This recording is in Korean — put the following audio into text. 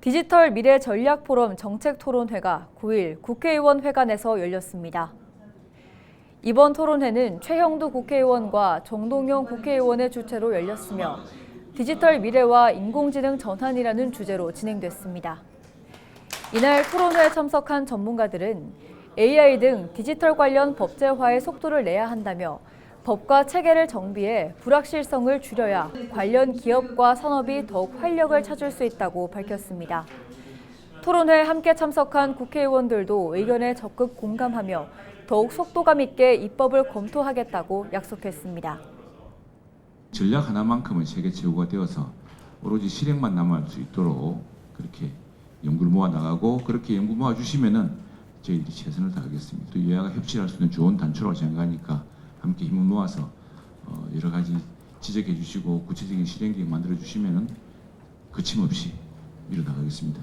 디지털 미래 전략 포럼 정책 토론회가 9일 국회의원 회관에서 열렸습니다. 이번 토론회는 최형두 국회의원과 정동영 국회의원의 주최로 열렸으며 디지털 미래와 인공지능 전환이라는 주제로 진행됐습니다. 이날 토론회에 참석한 전문가들은 AI 등 디지털 관련 법제화의 속도를 내야 한다며 법과 체계를 정비해 불확실성을 줄여야 관련 기업과 산업이 더욱 활력을 찾을 수 있다고 밝혔습니다. 토론회에 함께 참석한 국회의원들도 의견에 적극 공감하며 더욱 속도감 있게 입법을 검토하겠다고 약속했습니다. 전략 하나만큼은 세계 최고가 되어서 오로지 실행만 남을 수 있도록 그렇게 연구를 모아 나가고 그렇게 연구 모아 주시면은 저희들이 최선을 다하겠습니다. 또 여야가 협치할 수 있는 좋은 단초라고 생각하니까 함께 힘을 모아서 어, 여러 가지 지적해 주시고 구체적인 실행 계획 만들어 주시면은 거침없이 이뤄 나가겠습니다.